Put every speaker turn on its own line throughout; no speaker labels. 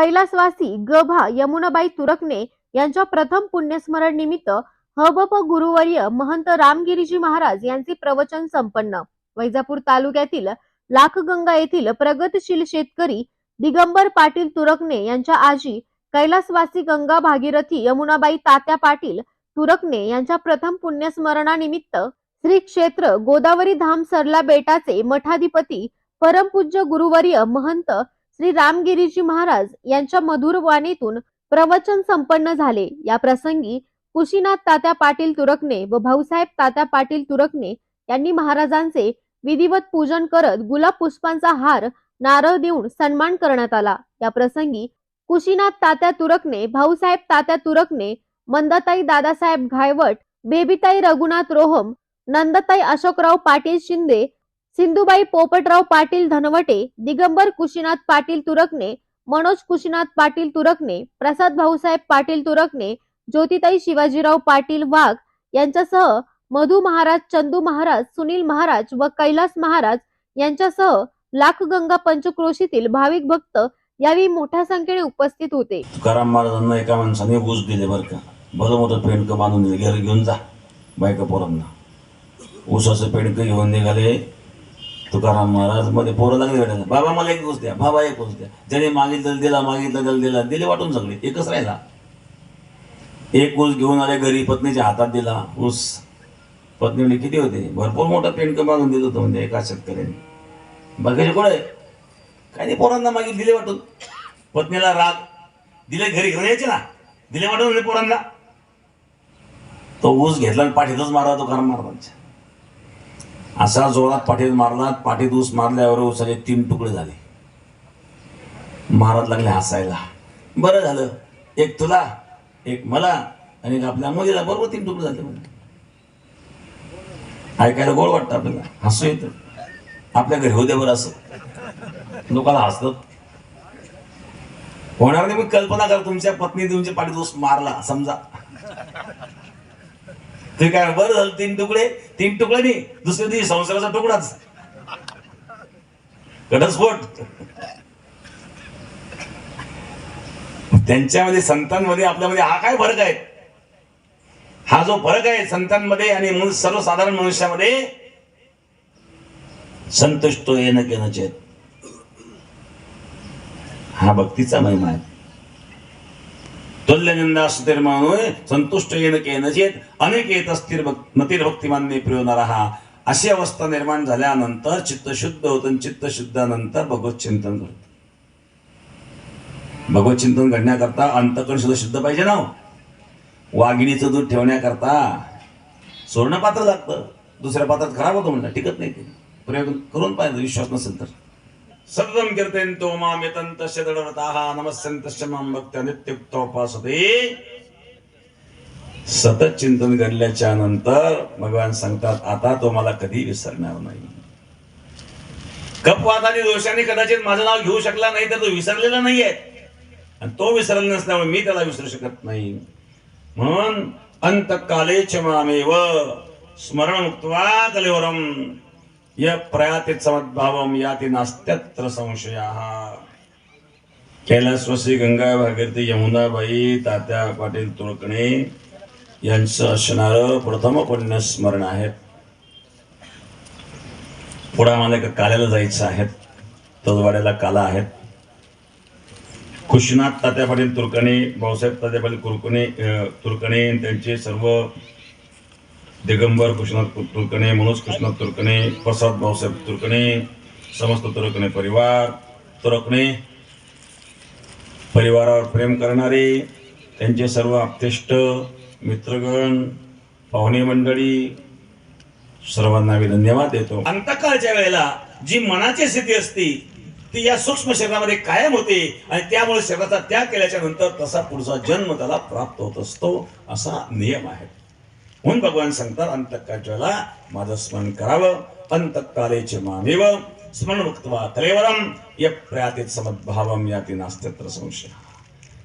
कैलासवासी गभा यमुनाबाई तुरकणे यांच्या प्रथम पुण्यस्मरण निमित्त हबप गुरुवर्य महंत रामगिरीजी महाराज यांचे प्रवचन संपन्न. वैजापूर तालुक्यातील लाखगंगा येथील प्रगतशील शेतकरी दिगंबर पाटील तुरकणे यांच्या आजी कैलासवासी गंगा भागीरथी यमुनाबाई तात्या पाटील तुरकणे यांच्या प्रथम पुण्यस्मरणानिमित्त श्री क्षेत्र गोदावरी धाम सरला बेटाचे मठाधिपती परमपूज्य गुरुवर्य महंत श्री रामगिरीजी महाराज यांच्या मधुर वाणीतून प्रवचन संपन्न झाले. या प्रसंगी कुशीनाथ तात्या पाटील तुरकणे व भाऊसाहेब तात्या पाटील तुरकणे यांनी महाराजांचे विधिवत पूजन करत गुलाब पुष्पांचा हार नारळ देऊन सन्मान करण्यात आला. या प्रसंगी कुशीनाथ तात्या तुरकणे भाऊसाहेब तात्या तुरकणे मंदाताई दादासाहेब घायवट बेबीताई रघुनाथ रोहम नंदताई अशोकराव पाटील शिंदे सिंधुबाई पोपटराव पाटील धनवटे दिगंबर कुशीनाथ पाटील तुरकणे मनोज कुशीनाथ पाटील तुरकणे प्रसाद भाऊसाहेब पाटील तुरकणे ज्योतिताई शिवाजीराव पाटील वाघ यांच्यासह मधु महाराज चंदू महाराज सुनील महाराज व कैलास महाराज यांच्यासह लाखगंगा पंचक्रोशीतील भाविक भक्त यावेळी मोठ्या संख्येने उपस्थित होते.
तुकाराम महाराजांना एका माणसाने बुज दिले बरं का? भलं मोठं पेंडकं बांधून दिले. घेऊन जा बायका पोरांना. ऊसाचं पेंडकं घेऊन निघाले. तुकाराम महाराजमध्ये पोरं लागले भेटायला बाबा मला एक ऊस द्या. बाबा एक ऊस द्या. ज्याने मागितलं दिला मागितलं त्याला दिला. दिले वाटून सगळे. एकच राहिला. एक ऊस घेऊन आले घरी पत्नीच्या हातात दिला. ऊस पत्नी म्हणजे किती होते? भरपूर मोठा पेंट मागून देत होतं म्हणजे एका शेतकऱ्याने. बाकीचे कोण आहे काही नाही पोरांना मागे दिले वाटून. पत्नीला राग. दिले घरी घेऊन यायचे ना. दिले वाटून म्हणजे पोरांना. तो ऊस घेतला आणि पाठीतच मारा तो कारण महाराजांच्या. असा जोरात पाठीत मारला पाठीत ऊस मारल्यावर ऊसाचे तीन तुकडे झाले. महाराज लागले हसायला. बरं झालं. एक तुला एक मला आणि एक आपल्या मुलीला. बरोबर तीन तुकडे झाले ऐकायला गोड वाटतं आपल्याला. हसू येतं. आपल्या घरी होते बरं असं. लोकांना हसत होणार नाही मी कल्पना कर तुमच्या पत्नी तुमच्या पाठीत ऊस मारला समजा. ते काय बरं झालं तीन तुकडे? तीन तुकडे नाही दुसऱ्या दिवशी संसाराचा तुकडाच. घटस्फोट. त्यांच्यामध्ये संतांमध्ये आपल्यामध्ये हा काय फरक आहे? हा जो फरक आहे संतांमध्ये आणि सर्वसाधारण मनुष्यामध्ये संतुष्ट येणं घेणं चेत हा भक्तीचा महिमा आहे. तुल्यनिंदा सुतिर्मानोय संतुष्ट येण केनचेत अनेक येत असतील नतील भक्तिमान्य प्रिय अशी अवस्था निर्माण झाल्यानंतर चित्तशुद्ध होतं चित्तशुद्धानंतर भगवत चिंतन करत। भगवत चिंतन घडण्याकरता अंतकण सुद्धा शुद्ध पाहिजे ना हो? वाघिणीचं दूध ठेवण्याकरता सुवर्ण पात्र लागतं दुसऱ्या पात्रात खराब होतं म्हणलं टिकत नाही ते. प्रयोग करून पाहिजे विश्वास नसेल तर. सर्वं कीर्तयन्तो मां यतन्तस्य दृढव्रताः नमस्यन्तस्य मां भक्त्या नित्युक्तोपासते। सतत चिंतन घडल्याच्या नंतर भगवान सांगतात आता तो मला कधी विसरणार नाही. कपवादाने दोषाने कदाचित माझं नाव घेऊ शकला नाही तर तो विसरलेला नाहीये. आणि तो विसरला नसल्यामुळे मी त्याला विसरू शकत नाही. म्हणून अंतकाले च मामेव स्मरण उक्त्वा कलेवरम. य प्रयाति समद्भावम याति नास्त्यत्र संशयाः। कैलासवासी गंगा भागीरथी यमुनाबाई तात्या पाटील तुळकणे यांचं असणारं प्रथम पुण्यस्मरण आहे. पुढे आम्हाला एका काल्याला जायचं आहे. तजवाड्याला काला आहेत कुशनाथ तात्या पाटील तुर्कणे भाऊसाहेब तात्या पाटील कुरकणे अं, त्यांचे सर्व दिगंबर कृष्णाथ तुर्कणे मनोज कृष्णनाथ तुर्कणे प्रसाद भाऊसाहेब तुर्कणे समस्त तुरकणे परिवार तुरकणे परिवारावर प्रेम करणारे त्यांचे सर्व आपतेष्ट मित्रगण पाहुणे मंडळी सर्वांना मी धन्यवाद देतो. अंतकाळच्या वेळेला जी मनाची स्थिती असती ती या सूक्ष्म शरीरामध्ये कायम होते आणि त्यामुळे शरीराचा त्याग केल्याच्यानंतर तसा पुढचा जन्म त्याला प्राप्त होत असतो असा नियम आहे. म्हणून भगवान सांगतात अंतकाच्या माझं स्मरण करावं अंतकालेचे मानेव स्मरण मुक्तवा कलेवरम या प्रयातीत समद्भावम याती नास्त्यत्र संशय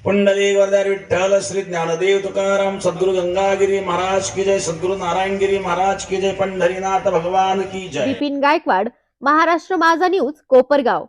पुंडली वरदार विठ्ठल श्री ज्ञानदेव तुकाराम सद्गुरु गंगागिरी महाराज की जय सद्गुरु नारायणगिरी महाराज की जय पंढरीनाथ भगवान की जय
बिपिन गायकवाड महाराष्ट्र माझा न्यूज कोपरगाव.